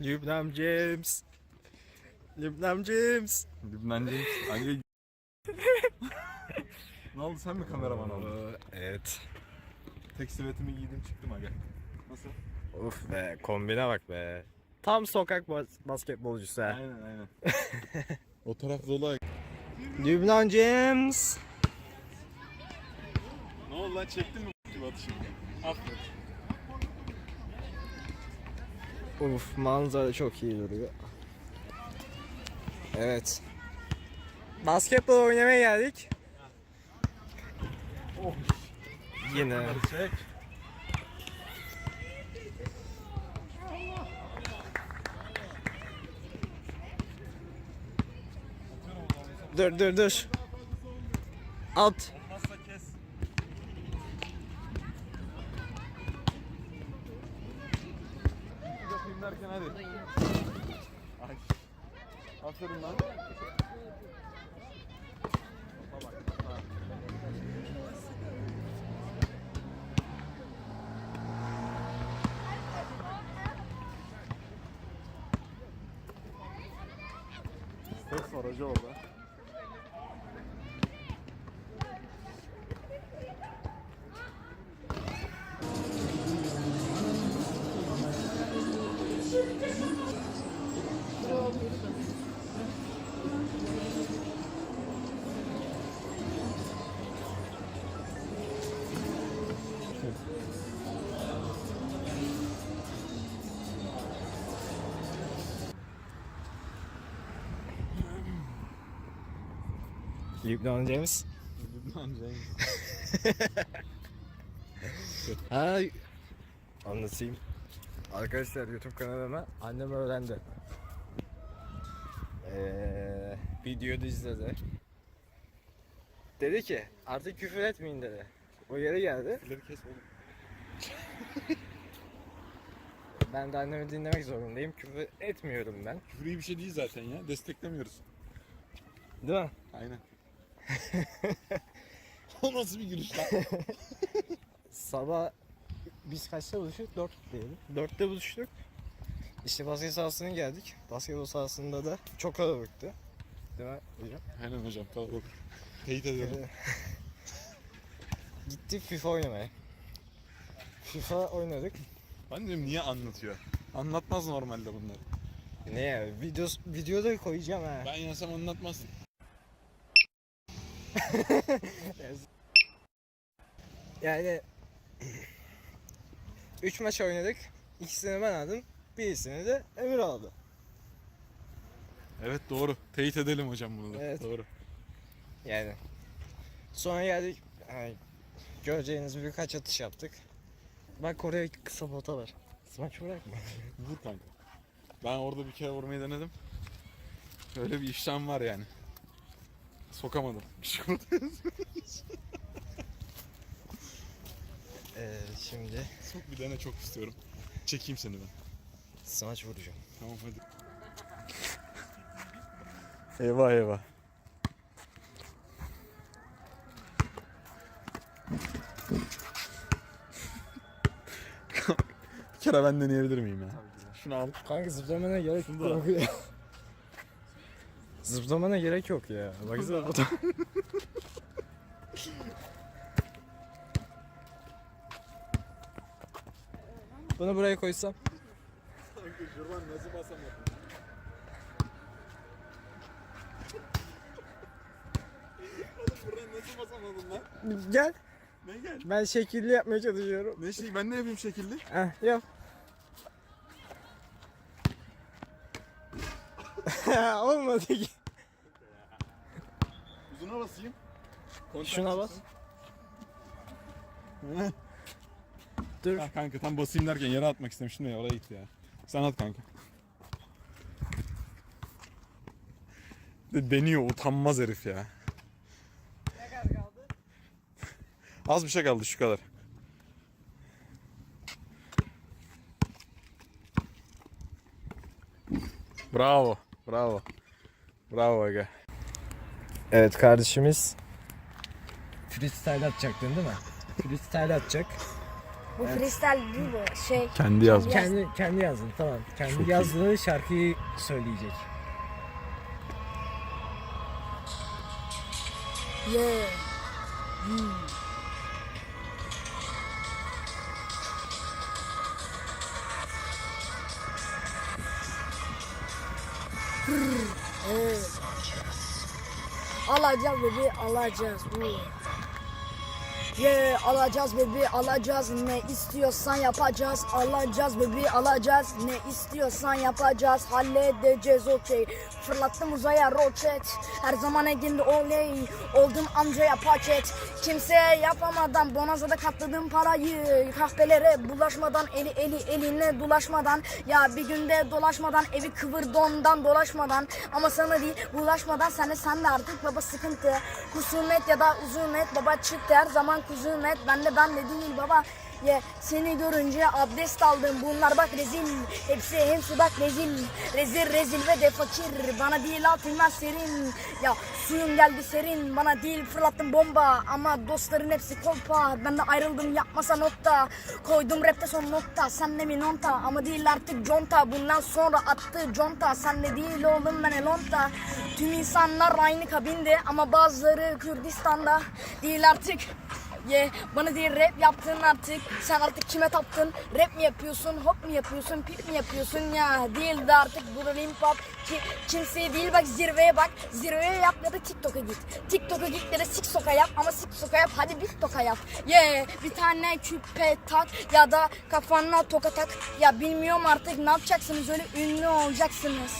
Lübnan James. Lübnan James. Lübnan James. Hangi... ne oldu sen mi kameraman oldun? Evet. Tek sivetimi giydim çıktım aga. Nasıl? Uf be kombine bak be. Tam sokak bas- basketbolcusu ha. Aynen aynen. o taraf dolu. Lübnan James. Ne oldu lan çektin mi bu atışı? Aferin. Uf manzara çok iyi duruyor. Evet. Basketbol oynamaya geldik. Yine. Çek. Dur dur dur. At. Olmazsa kes. Yapayım derken hadi. Ay. Aferin lan. Topa bak, topa. Ses var hoca orada. Lübnan James. Lübnan James. Ha anlatayım. Arkadaşlar YouTube kanalıma annem öğrendi. Ee, videoda izledi. Dedi ki artık küfür etmeyin dedi. O yere geldi. Küfürleri kes oğlum. Ben de annemi dinlemek zorundayım. Küfür etmiyorum ben. Küfür iyi bir şey değil zaten ya. Desteklemiyoruz. Değil mi? Aynen. o nasıl bir gülüş lan? Sabah biz kaçta buluştuk? Dört diyelim. Dörtte buluştuk. İşte basket sahasına geldik. Basketbol sahasında da çok kalabalıktı. Değil mi hocam? Aynen hocam kalabalık. Teyit ediyorum. Gittik FIFA oynamaya. FIFA oynadık. Ben diyorum niye anlatıyor? Anlatmaz normalde bunları. Ne ya? Video, videoda koyacağım ha. Ben yansam anlatmazsın. Yani 3 maç oynadık. İkisini ben aldım. Birisini de Emir aldı. Evet doğru. Teyit edelim hocam bunu da. Evet. Doğru. Yani. Sonra geldik. Yani göreceğiniz birkaç atış yaptık. Bak oraya kısa bota var. Smaç bırakma. Vur kanka. Ben orada bir kere vurmayı denedim. Öyle bir işlem var yani. Sokamadım. Şey. Ee, şimdi Sok bir dene çok istiyorum. Çekeyim seni ben. smaç vuracağım. Tamam hadi. Eyvah eyvah. bir kere ben deneyebilir miyim ya? Şunu al. Kanka zıplamana gerek yok. Zıplamana gerek yok ya. Baksana bu da. Bunu buraya koysam. Kanka şuradan nasıl basamadım? Oğlum buradan nasıl basamadın lan? Gel. Ne gel? Ben şekilli yapmaya çalışıyorum. Ne şey ben ne yapayım şekilli? Heh, yap. Olmadı ki. Uzuna basayım. Kontak Şuna bas. Dur. Ha kanka tam basayım derken yere atmak istemiştim ya oraya gitti ya. Sen at kanka. De deniyor utanmaz herif ya. Ne kadar kaldı? Az bir şey kaldı şu kadar. Bravo. Bravo. Bravo aga. Evet kardeşimiz freestyle atacaktın değil mi? Freestyle atacak. Bu Evet. freestyle değil bu. Şey. Kendi yazmış. Kendi kendi yazdın tamam. Kendi Çok iyi. yazdığı şarkıyı söyleyecek. Yeah. Alacağız bebi alacağız. Yeah alacağız bebi alacağız. Ne istiyorsan yapacağız. Alacağız bebi alacağız. Ne istiyorsan yapacağız. Halledeceğiz okey. Fırlattım uzaya roket. Her zaman eginde oley. Oldum amcaya paket. Kimseye yapamadan bonazada katladım parayı. Kahvelere bulaşmadan eli eli eline dolaşmadan. Ya bir günde dolaşmadan evi kıvır dondan dolaşmadan. Ama sana değil bulaşmadan. Sen sen de artık baba sıkıntı. Husumet ya da uzumet. Baba çıktı her zaman kuzumet ben de ben de değil baba. Ye seni görünce abdest aldım bunlar bak rezil. Hepsi hepsi bak rezil. Rezil rezil ve de fakir Bana değil altından serin. Ya suyun geldi serin Bana değil fırlattım bomba. Ama dostların hepsi kolpa Ben de ayrıldım yapmasa nokta. Koydum rapte son nokta Sen de mi nonta? Ama değil artık conta Bundan sonra attı conta. Sen de değil oğlum ben elonta Tüm insanlar aynı kabinde Ama bazıları Kürdistan'da. Değil artık Ye. Bana değil rap yaptın artık. Sen artık kime taptın? Rap mi yapıyorsun? Hop mu yapıyorsun? Pip mi yapıyorsun? Ya Değil de artık bu da hop Ki, Kimseye değil. Bak zirveye bak. Zirveye yap ya da TikTok'a git. TikTok'a git ya da Siksok'a yap Ama Siksok'a yap. Hadi TikTok'a yap. Ye. Bir tane küpe tak Ya da kafana toka tak. Ya bilmiyorum artık ne yapacaksınız? Öyle ünlü olacaksınız.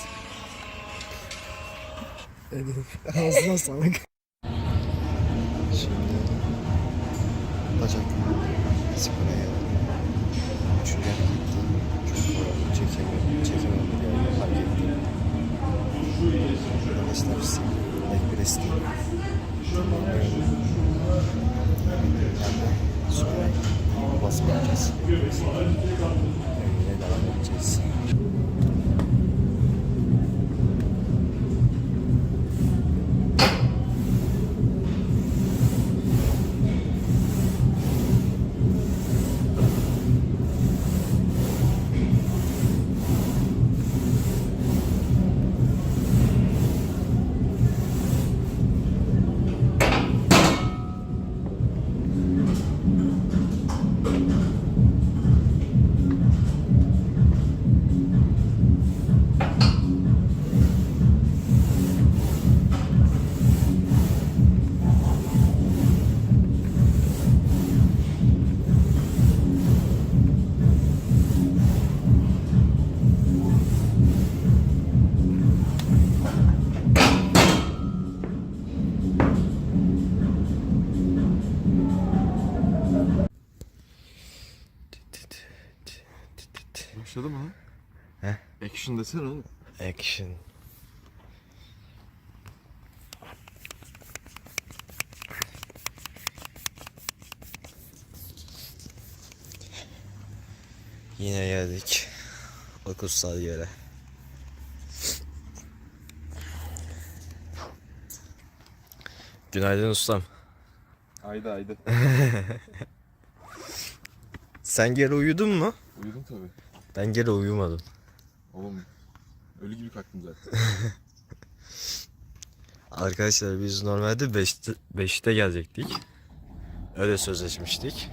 Ağzına sağlık. Bacak spora geldim. Üçüncü hafta gittim. Çok çekemem bir yerde fark ettim. Arkadaşlar bizim leg press'te. Yani sonra basma yapacağız. Öyle devam edeceğiz. Başladı mı? He? Action desene oğlum. Action. Yine geldik. O kutsal yere. Günaydın ustam. Haydi haydi. Sen geri uyudun mu? Uyudum tabii. Ben geri uyumadım. Oğlum ölü gibi kalktım zaten. Arkadaşlar biz normalde 5'te 5'te gelecektik. Öyle sözleşmiştik.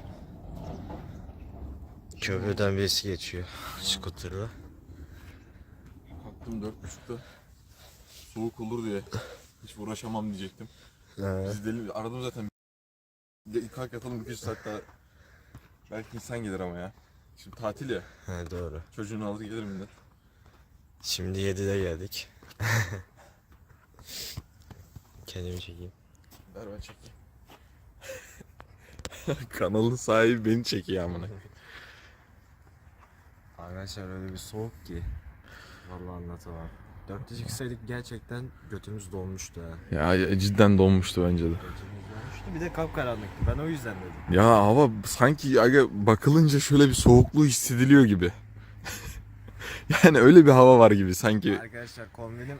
Köprüden birisi geçiyor skuterla. Kalktım dört buçukta. Soğuk olur diye. Hiç uğraşamam diyecektim. Biz deli aradım zaten. Kalk yatalım bir saat daha. Belki insan gelir ama ya. Şimdi tatil ya. he, doğru. Çocuğunu alır gelir millet. Şimdi 7'de geldik. Kendimi çekeyim. Ver ben çekeyim. Kanalın sahibi beni çekiyor amına. Arkadaşlar öyle bir soğuk ki. Vallahi anlatamam. Dörtte çıksaydık gerçekten götümüz dolmuştu ha. Ya cidden donmuştu bence de. Götümüz dolmuştu bir de kapkaranlıktı. Ben o yüzden dedim. Ya hava sanki aga bakılınca şöyle bir soğukluğu hissediliyor gibi. yani öyle bir hava var gibi sanki. Arkadaşlar kombinim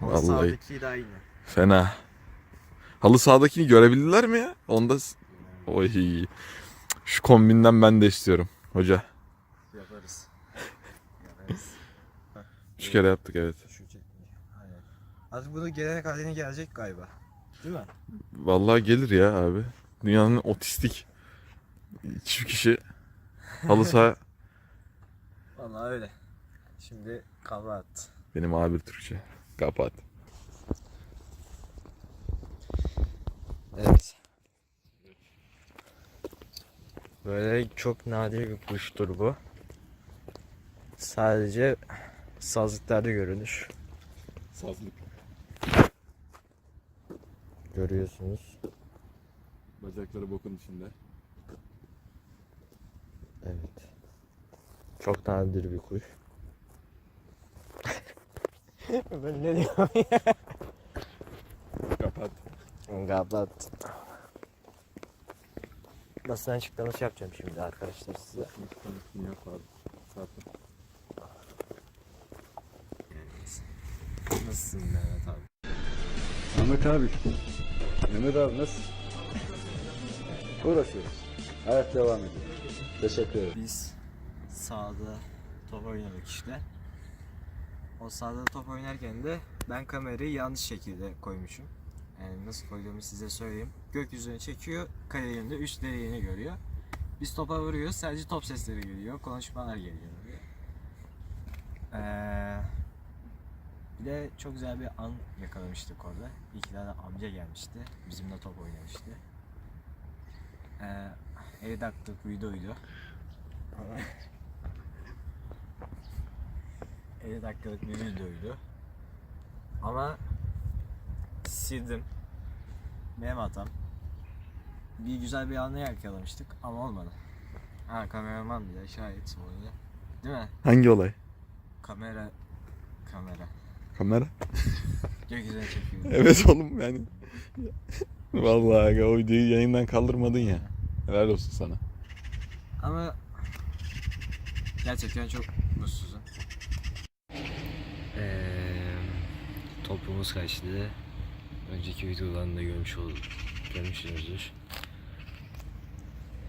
Vallahi. sağdaki de aynı. Fena. Halı sahadakini görebildiler mi ya? Onda s- oy. Şu kombinden ben de istiyorum hoca. Yaparız. Yaparız. Üç kere yaptık evet. Şu çekmeyi. Aynen. Artık bunu gelenek haline gelecek galiba. Değil mi? Vallahi gelir ya abi. Dünyanın otistik çift kişi halı saha Vallahi öyle. Şimdi kapat. benim abi Türkçe. Kapat. Evet. Böyle çok nadir bir kuştur bu. Sadece sazlıklarda görünür. Sazlık. Görüyorsunuz. Bacakları bokun içinde. Evet. Çok nadir bir kuş. ben ne diyorum Kapat. Kapat. Basın açıklaması yapacağım şimdi arkadaşlar size. Yap abi. Zaten. Nasılsın Mehmet abi? Ahmet abi. Mehmet abi nasıl? Uğraşıyoruz. Hayat devam ediyor. Teşekkür ederim. Biz sahada top oynadık işte. O sahada top oynarken de ben kamerayı yanlış şekilde koymuşum. Yani nasıl koyduğumu size söyleyeyim. Gökyüzünü çekiyor, kalenin de üst direğini görüyor. Biz topa vuruyoruz, sadece top sesleri geliyor, konuşmalar geliyor. Ee, de çok güzel bir an yakalamıştık orada. İki tane amca gelmişti, bizimle top oynamıştı. Ee, 50 dakikalık videoydu. 50 dakikalık bir videoydu. Ama sildim. Benim hatam. Bir güzel bir anı yakalamıştık ama olmadı. Ha kameraman bir de şahit bu oyunda. Değil mi? Hangi olay? Kamera kamera. Kamera? Gökyüzüne çekiyor. Evet oğlum yani. Vallahi o videoyu yayından kaldırmadın ya. Helal olsun sana. Ama gerçekten çok mutsuzum. topumuz kaçtı. Önceki videodan da görmüş olduk. Görmüşsünüzdür.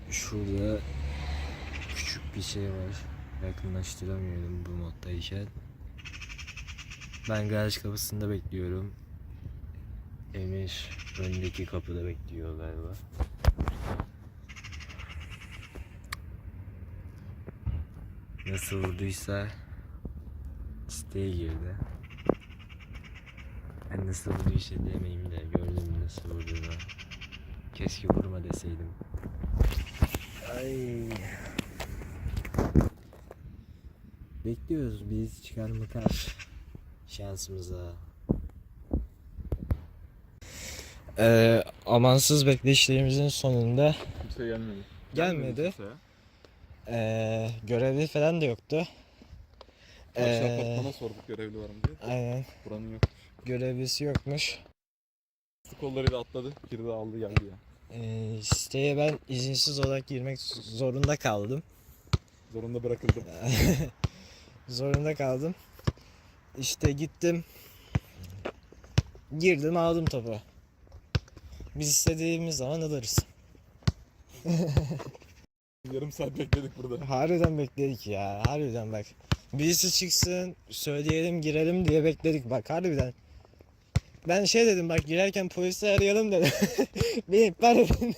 Şurada küçük bir şey var. Yakınlaştıramıyorum bu moddayken. Ben garaj kapısında bekliyorum. Emir öndeki kapıda bekliyor galiba. Nasıl vurduysa siteye girdi. Ben nasıl vurduysa demeyeyim de gördüm nasıl vurduğunu. Keşke vurma deseydim. Ay. Bekliyoruz biz çıkar mı kar şansımıza. Ee, amansız bekleyişlerimizin sonunda Kimse gelmedi. Gelmedi. kimse ee, görevli falan da yoktu. Ee, apartmana sorduk görevli var mı diye. Aynen. Buranın yok. Görevlisi yokmuş. Kollarıyla atladı. Girdi aldı geldi ya. Ee, siteye ben izinsiz olarak girmek zorunda kaldım. Zorunda bırakıldım. zorunda kaldım. İşte gittim. Girdim aldım topu. Biz istediğimiz zaman alırız. Yarım saat bekledik burada. Harbiden bekledik ya. Harbiden bak. Birisi çıksın söyleyelim girelim diye bekledik bak harbiden. Ben şey dedim bak girerken polisi arayalım dedim. Beni ihbar edin.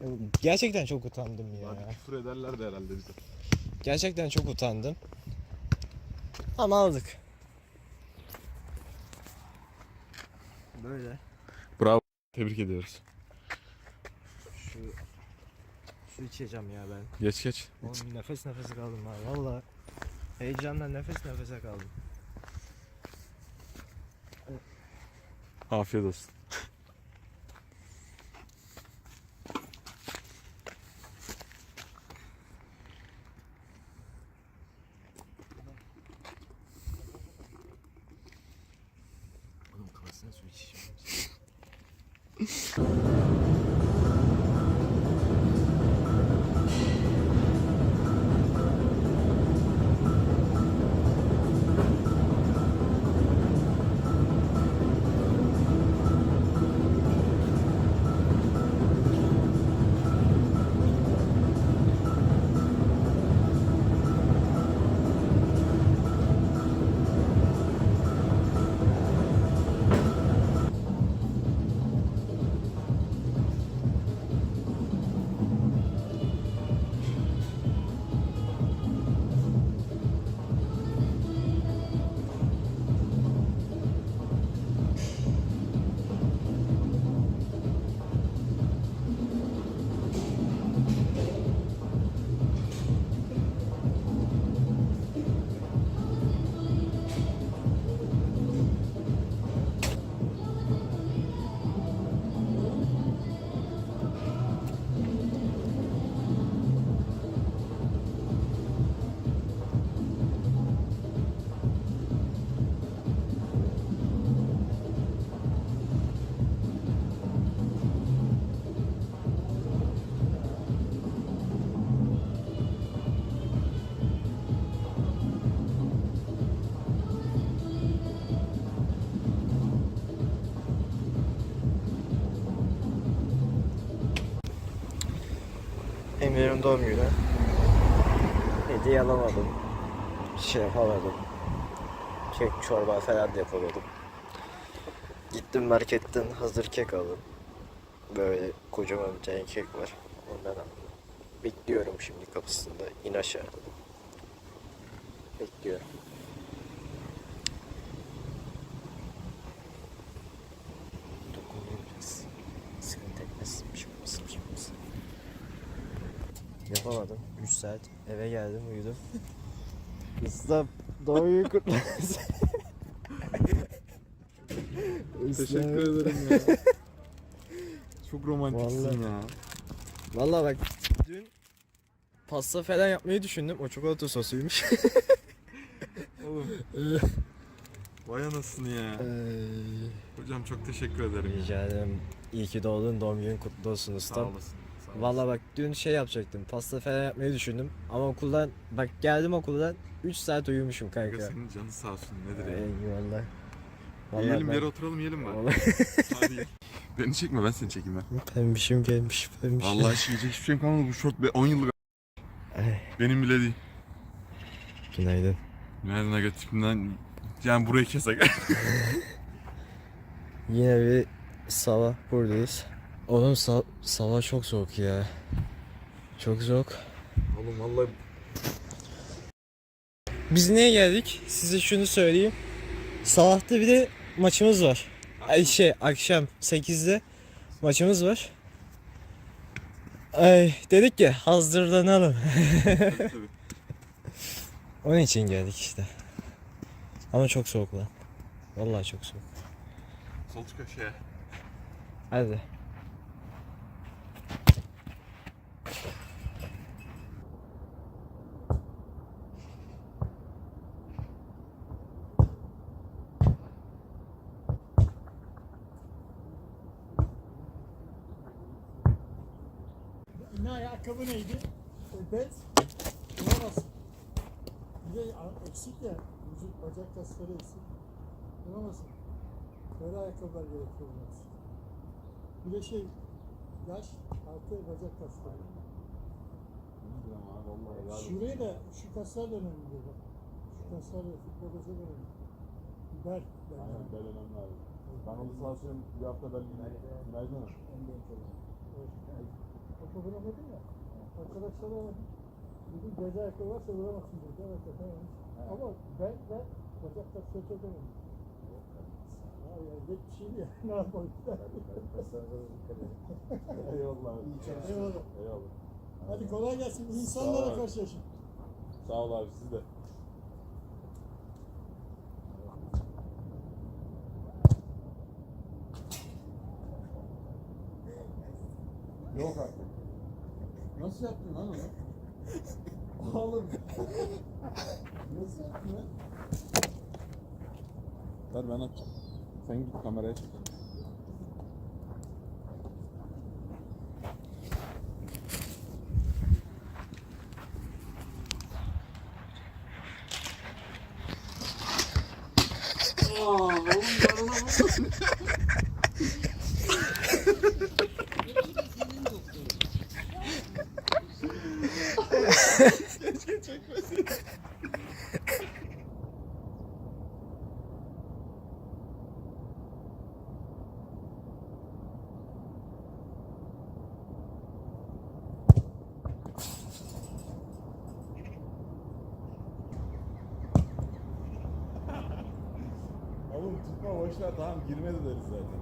Gerçekten çok utandım ya. Abi küfür ederler de herhalde bize. Gerçekten çok utandım. Ama aldık. Böyle. Bravo. Tebrik ediyoruz. Şu su içeceğim ya ben. Geç geç. Oğlum nefes nefese kaldım ha valla. Heyecandan nefes nefese kaldım. Afiyet olsun. Kamera'nın doğum günü. Hediye alamadım. Şey yapamadım. Kek çorba falan da yapamadım. Gittim marketten hazır kek aldım. Böyle kocaman bir tane kek var. Ondan aldım. Bekliyorum şimdi kapısında. İn aşağı. Bekliyorum. Dokunayım biraz. Sıkıntı etmez. Bir şey olmasın, bir şey olmasın. Yapamadım. 3 saat eve geldim uyudum. Usta doğum günü kutlu olsun. Teşekkür ederim ya. Çok romantiksin Vallahi. ya. Valla bak dün pasta falan yapmayı düşündüm. O çikolata sosuymuş. Oğlum. Vay anasını ya. Hocam çok teşekkür ederim. Rica ederim. İyi ki doğdun. Doğum günün kutlu olsun ustam. Sağ olasın. Valla bak dün şey yapacaktım. Pasta falan yapmayı düşündüm. Ama okuldan bak geldim okuldan 3 saat uyumuşum Kanka senin canın sağ olsun nedir ya. Eyvallah. Vallahi yiyelim ben- yere oturalım yiyelim? Vallahi Hadi. Beni çekme ben seni çekeyim ben. pembişim gelmiş pembişim. Vallahi hiç yiyecek hiçbir şeyim kalmadı bu şort be 10 yıllık Ay, benim bile değil. günaydın. Nereden negatifimden yani burayı kesek. Yine bir sabah buradayız. Oğlum sa- sabah çok soğuk ya. Çok soğuk. Oğlum vallahi Biz niye geldik? Size şunu söyleyeyim. Sabahta bir de maçımız var. Ay şey akşam 8'de maçımız var. Ay dedik ki hazırlanalım. Onun için geldik işte. Ama çok soğuk lan. Vallahi çok soğuk. Sol köşeye. Hadi. Ne ayakkabı neydi? E. Bulamazsın. Bir de eksik ya. Vücut bacak kasları eksik. Bulamazsın. Böyle ayakkabılar gerekiyor. Bir de şey yaş artı bacak kasları. Şuraya da şu kaslar da önemli diyor bak. Şu kaslar da futbolda çok önemli. Bel. Aynen bel önemli abi. Ben onu sağ olsun bir hafta bel günaydın. Topu vuramadın ya. Arkadaşlara aradım. Dedim bez ayakkabı varsa vuramazsın dedi. Evet efendim. Ama ben ben bacak kasları çok önemli. Ya bir şeydi ya. Ne yapalım? Eyvallah. Eyvallah. Eyvallah. Hadi kolay gelsin. İnsanlara karşılaşın. Sağ ol abi siz de. Yok artık. Nasıl yaptın lan onu? Oğlum. Nasıl yaptın lan? Ver ben açacağım. Sen git kameraya çek. Oğlum girmedi deriz zaten.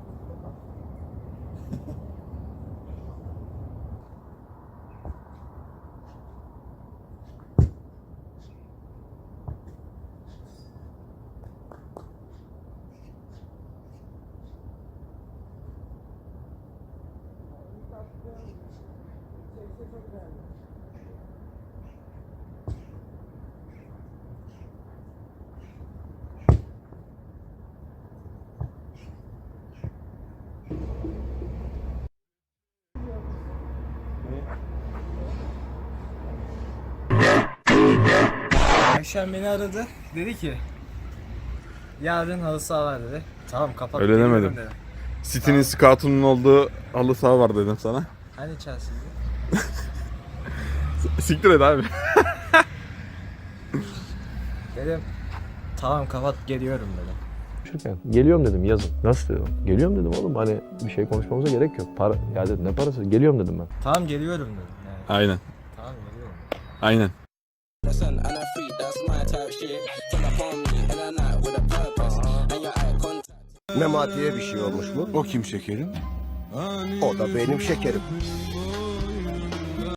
Akşam beni aradı. Dedi ki yarın halı saha var dedi. Tamam kapat. Öyle geliyorum demedim. dedi. City'nin scoutunun olduğu halı saha var dedim sana. Hani Chelsea'de? Siktir et abi. Dedim tamam kapat geliyorum dedim. Konuşurken geliyorum dedim yazın. Nasıl dedim? Geliyorum dedim oğlum hani bir şey konuşmamıza gerek yok. Para, ya dedim ne parası? Geliyorum dedim ben. Tamam geliyorum dedim. Yani, Aynen. tamam geliyorum. Aynen. And I my type shit. Pull up on me in a night with a purpose. And your eye contact. Memati'ye bir şey olmuş mu? O kim şekerim? O da benim şekerim.